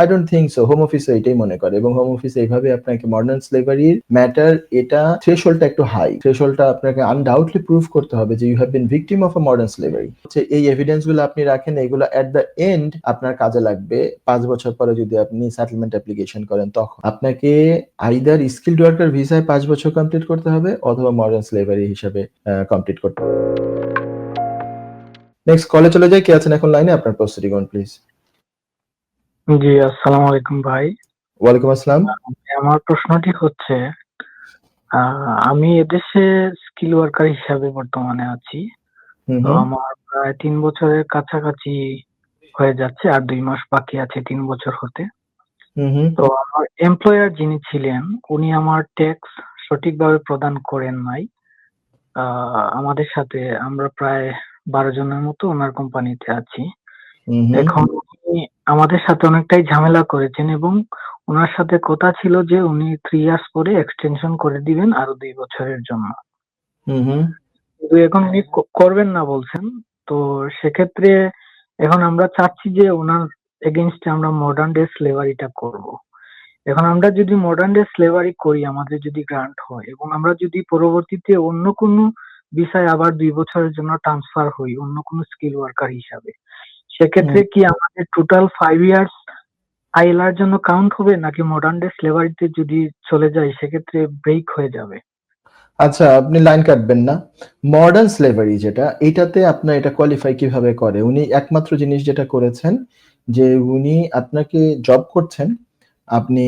I don't think so home office এটাই মনে করে এবং হোম অফিস এইভাবে আপনাকে মডার্ন স্লেভারির ম্যাটার এটা থ্রেশোল্ডটা একটু হাই থ্রেশোল্ডটা আপনাকে আনডাউটলি প্রুভ করতে হবে যে you have been victim of a modern slavery হচ্ছে এই এভিডেন্সগুলো আপনি রাখেন, এগুলো এট দ্য এন্ড আপনার কাজে লাগবে। পাঁচ বছর পরে যদি আপনি সেটেলমেন্ট অ্যাপ্লিকেশন করেন, তখন আপনাকে আইদার স্কিল্ড ওয়ার্কার ভিসায় পাঁচ বছর কমপ্লিট করতে হবে অথবা মডার্ন স্লেভারি হিসাবে কমপ্লিট করতে হবে। নেক্সট কলে চলে যাই। কে আছেন এখন লাইনে আপনার প্রস্তুতি কোন প্লিজ জি আসসালামু আলাইকুম ভাই। ওয়ালাইকুম আসসালাম। আমার প্রশ্নটি হচ্ছে আমি এদেশে স্কিল ওয়ার্কার হিসাবে বর্তমানে আছি। তো আমার প্রায় তিন বছরের কাছাকাছি হয়ে যাচ্ছে আর দুই মাস বাকি আছে তিন বছর হতে। তো আমার এমপ্লয়ার যিনি ছিলেন উনি আমার ট্যাক্স সঠিকভাবে প্রদান করেন নাই। আমাদের সাথে আমরা প্রায় বারো জনের মতো ওনার কোম্পানিতে আছি। এখন আমাদের সাথে অনেকটাই ঝামেলা করেছেন এবং ওনার সাথে কথা ছিল যে উনি থ্রি ইয়ার্স পরে এক্সটেনশন করে দিবেন আরও দুই বছরের জন্য। হুম হুম। কিন্তু এখন উনি করবেন না বলছেন। তো সেক্ষেত্রে এখন আমরা চাচ্ছি যে ওনার এগেনস্টে আমরা মডার্ন ডে স্লেভারিটা করব। এখন আমরা যদি মডার্ন ডে স্লেভারি করি আমাদের যদি গ্রান্ট হয় এবং আমরা যদি পরবর্তীতে অন্য কোনো বিষয় আবার দুই বছরের জন্য ট্রান্সফার হই অন্য কোনো স্কিল ওয়ার্কার হিসাবে সেক্ষেত্রে কি আমাদের টোটাল ফাইভ ইয়ার্স আইএলআর জন্য কাউন্ট হবে? নাকি মডার্ন ডে স্লেভারিতে যদি চলে যায় সেক্ষেত্রে ব্রেক হয়ে যাবে? আচ্ছা আপনি লাইন কাটবেন না। মডার্ন স্লেভারি যেটা এটাতে আপনার এটা কোয়ালিফাই কীভাবে করে? উনি একমাত্র জিনিস যেটা করেছেন যে উনি আপনাকে জব করছেন আপনি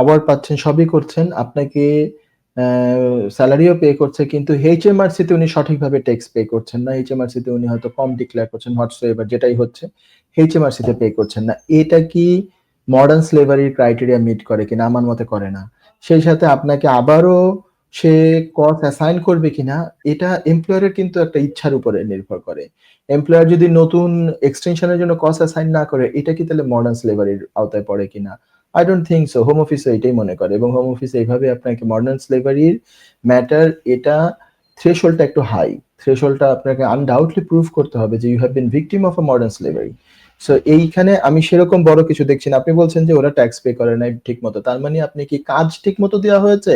আওয়ার পাচ্ছেন সবই করছেন আপনাকে স্যালারিও পে করছে, কিন্তু এইচএমআরসি তে উনি সঠিকভাবে ট্যাক্স পে করছেন না। এইচএমআরসি তে উনি হয়তো কম ডিক্লেয়ার করছেন হোয়াটস যেটাই হচ্ছে এইচএমআরসি তে পে করছেন না। এটা কি মডার্ন স্লেভারির ক্রাইটেরিয়া মিট করে কিনা? আমার মতে করে না। সেই সাথে আপনাকে আবারও সে কস অ্যাসাইন করবে কিনা, এটা এমপ্লয়ারের কিন্তু একটা ইচ্ছার উপরে নির্ভর করে। এমপ্লয়ার যদি নতুন এক্সটেনশনের জন্য কস অ্যাসাইন না করে, এটা কি তাহলে মডার্ন স্লেভারির আওতায় পড়ে কিনা? I don't think so home office এটাই মনে করে এবং হোম অফিস এইভাবে আপনাকে মডার্ন স্লেভারির ম্যাটার এটা থ্রেশোল্ডটা একটু হাই থ্রেশোল্ডটা আপনাকে আনডাউটলি প্রুভ করতে হবে যে you have been victim of a modern slavery so এইখানে আমি সেরকম বড় কিছু দেখছি না। আপনি বলছেন যে ওরা ট্যাক্স পে করে নাই ঠিক মতো তার মানে আপনি কি কাজ ঠিক মতো দেওয়া হয়েছে?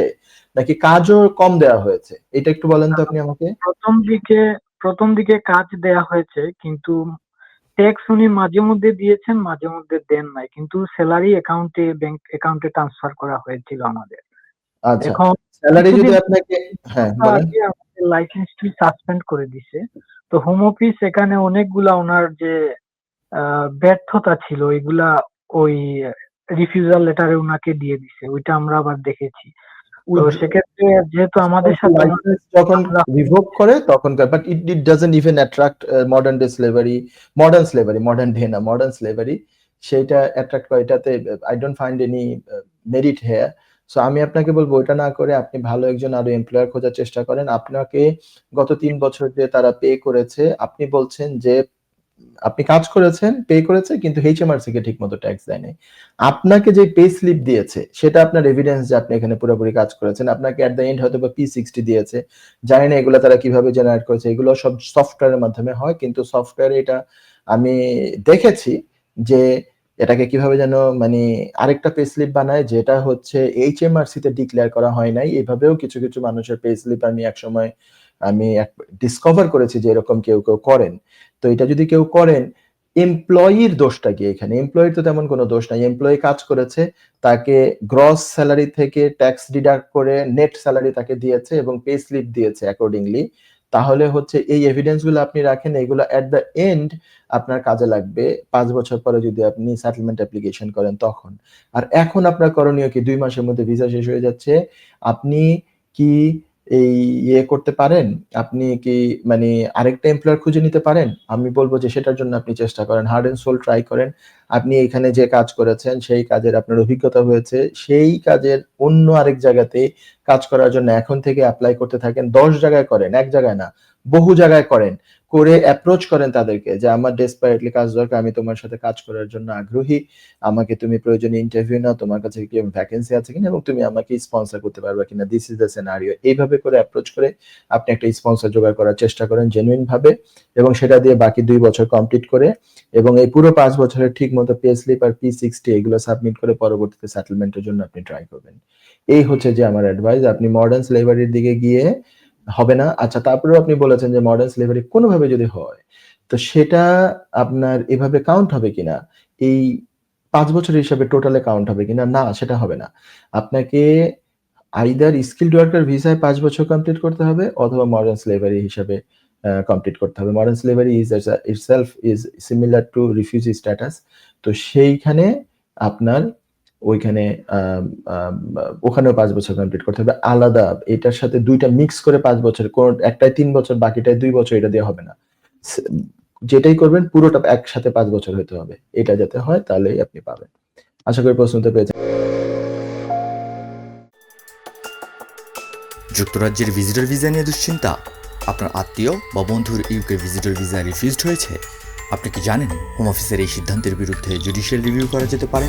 নাকি কাজও কম দেওয়া হয়েছে? এটা একটু বলেন তো আপনি আমাকে। প্রথম দিকে প্রথম দিকে কাজ দেয়া হয়েছে, কিন্তু ট্যাক্স উনি মাঝে মধ্যে দিয়েছেন মাঝে মধ্যে দেন নাই। কিন্তু স্যালারি অ্যাকাউন্টে ব্যাংক অ্যাকাউন্টে ট্রান্সফার করা হয়েছিল আমাদের। আচ্ছা। এখন স্যালারি যদি আপনাকে হ্যাঁ লাইসেন্সটি সাসপেন্ড করে দিছে। তো হোম অফিস এখানে অনেকগুলা ওনার যে ব্যর্থতা ছিল এগুলা ওই রিফিউজাল লেটারে ওনাকে দিয়ে দিছে। ওইটা আমরা আবার দেখেছি। তো সেক্ষেত্রে যেহেতু আমাদের সাথে যখন রিভোক করে তখনকার but it it doesn't even attract modern day slavery modern slavery modern day না মডার্ন স্লেভারি সেইটা অ্যাট্রাক্ট করে এটাতে I don't find any merit here so আমি আপনাকে বলব ওটা না করে আপনি ভালো একজন আরও এমপ্লয়ার খোঁজার চেষ্টা করেন। আপনাকে গত তিন বছর যে তারা পে করেছে আপনি বলছেন যে আপনি কাজ করেছেন পে করেছে, কিন্তু এইচএমআরসি কে ঠিকমতো ট্যাক্স দেয় নাই আপনাকে যে পে স্লিপ দিয়েছে, সেটা আপনার এভিডেন্স যে আপনি এখানে পুরোপুরি কাজ করেছেন। আপনাকে এট দ্য এন্ড হয়তো বা পি সিক্সটি দিয়েছে। জানি না এগুলো তারা কীভাবে জেনারেট করেছে। এগুলো সব সফটওয়্যারের মাধ্যমে হয়, কিন্তু সফটওয়্যারে এটা আমি দেখেছি যে এটাকে কীভাবে যেন মানে আরেকটা পে স্লিপ বানায়, যেটা হচ্ছে এইচএমআরসি তে ডিক্লেয়ার করা হয় নাই। এভাবেও কিছু কিছু মানুষের পে স্লিপ আমি একসময় আমি ডিসকভার করেছি যে এরকম কেউ কেউ করেন। তো এটা যদি কেউ করেন এমপ্লয়ির দোষটা কি এখানে? এমপ্লয়ির তো তেমন কোনো দোষ নাই। এমপ্লয়ি কাজ করেছে, তাকে গ্রস স্যালারি থেকে ট্যাক্স ডিডাক্ট করে নেট স্যালারি তাকে দিয়েছে এবং পে স্লিপ দিয়েছে অ্যাকর্ডিংলি তাহলে হচ্ছে এই এভিডেন্সগুলো আপনি রাখেন, এগুলো এট দ্য এন্ড আপনার কাজে লাগবে। পাঁচ বছর পরে যদি আপনি সেটেলমেন্ট অ্যাপ্লিকেশন করেন তখন। আর এখন আপনার করণীয় কি? দুই মাসের মধ্যে ভিসা শেষ হয়ে যাচ্ছে। আপনি কি এই ইয়ে করতে পারেন? আপনি কি মানে আরেকটা এমপ্লয়ার খুঁজে নিতে পারেন? আমি বলব যে সেটার জন্য আপনি চেষ্টা করেন। হার্ড এন্ড সোল ট্রাই করেন। আপনি এখানে যে কাজ করেছেন, সেই কাজের আপনার অভিজ্ঞতা হয়েছে। সেই কাজের অন্য আরেক জায়গাতে কাজ করার জন্য এখন থেকে অ্যাপ্লাই করতে থাকেন। দশ জায়গায় করেন, এক জায়গায় না। বহু জায়গায় করেন, করে অ্যাপ্রোচ করেন তাদেরকে যে আমার ডেসপারেটলি কাজ দরকার, আমি তোমার সাথে কাজ করার জন্য আগ্রহী, আমাকে তুমি প্রয়োজনে ইন্টারভিউ নাও, তোমার কাছে কি ভ্যাকেন্সি আছে কিনা এবং তুমি আমাকে স্পন্সর করতে পারবে কিনা দিস ইজ দ্য সিনারিও এইভাবে করে অ্যাপ্রোচ করে আপনি একটা স্পন্সর জোগাড় করার চেষ্টা করেন জেনুইন ভাবে এবং সেটা দিয়ে বাকি দুই বছর কমপ্লিট করে এবং এই পুরো পাঁচ বছরের ঠিক মতো পে স্লিপ আর পি সিক্সটি এগুলো সাবমিট করে পরবর্তীতে সেটেলমেন্টের জন্য আপনি ট্রাই করবেন। এই হচ্ছে যে আমার অ্যাডভাইস আপনি মডার্ন স্লেভারির দিকে গিয়ে হবে না। আচ্ছা তারপরেও আপনি বলেছেন যে মডার্ন স্লেভারি কোনোভাবে যদি হয়, তো সেটা আপনার এভাবে কাউন্ট হবে কিনা? এই পাঁচ বছর হিসাবে টোটালে কাউন্ট হবে কিনা? না, সেটা হবে না। আপনাকে আইদার স্কিল্ড ওয়ার্কার ভিসায় পাঁচ বছর কমপ্লিট করতে হবে অথবা মডার্ন স্লেভারি হিসাবে কমপ্লিট করতে হবে। Modern slavery is itself is similar to refugee status তো সেইখানে আপনার ওইখানে ওখানেও পাঁচ বছর কমপ্লিট করতে হবে। আলাদা, এটার সাথে দুইটা মিক্স করে পাঁচ বছর, কোন একটাই তিন বছর বাকিটাই দুই বছর, এটা দিয়ে হবে না। যেটাই করবেন, পুরোটা একসাথে পাঁচ বছর হতে হবে। এটা যাতে হয়, তাহলেই আপনি পাবেন। আশা করি প্রশ্ন তো পেয়েছেন। যুক্তরাজ্যের ভিজিটর ভিসা নিয়ে দুশ্চিন্তা? আপনার আত্মীয় বা বন্ধুর ইউকে ভিজিটর ভিসা রিফিউজড হয়েছে? আপনি কি জানেন হোম অফিসের এই সিদ্ধান্তের বিরুদ্ধে জুডিশিয়াল রিভিউ করা যেতে পারে?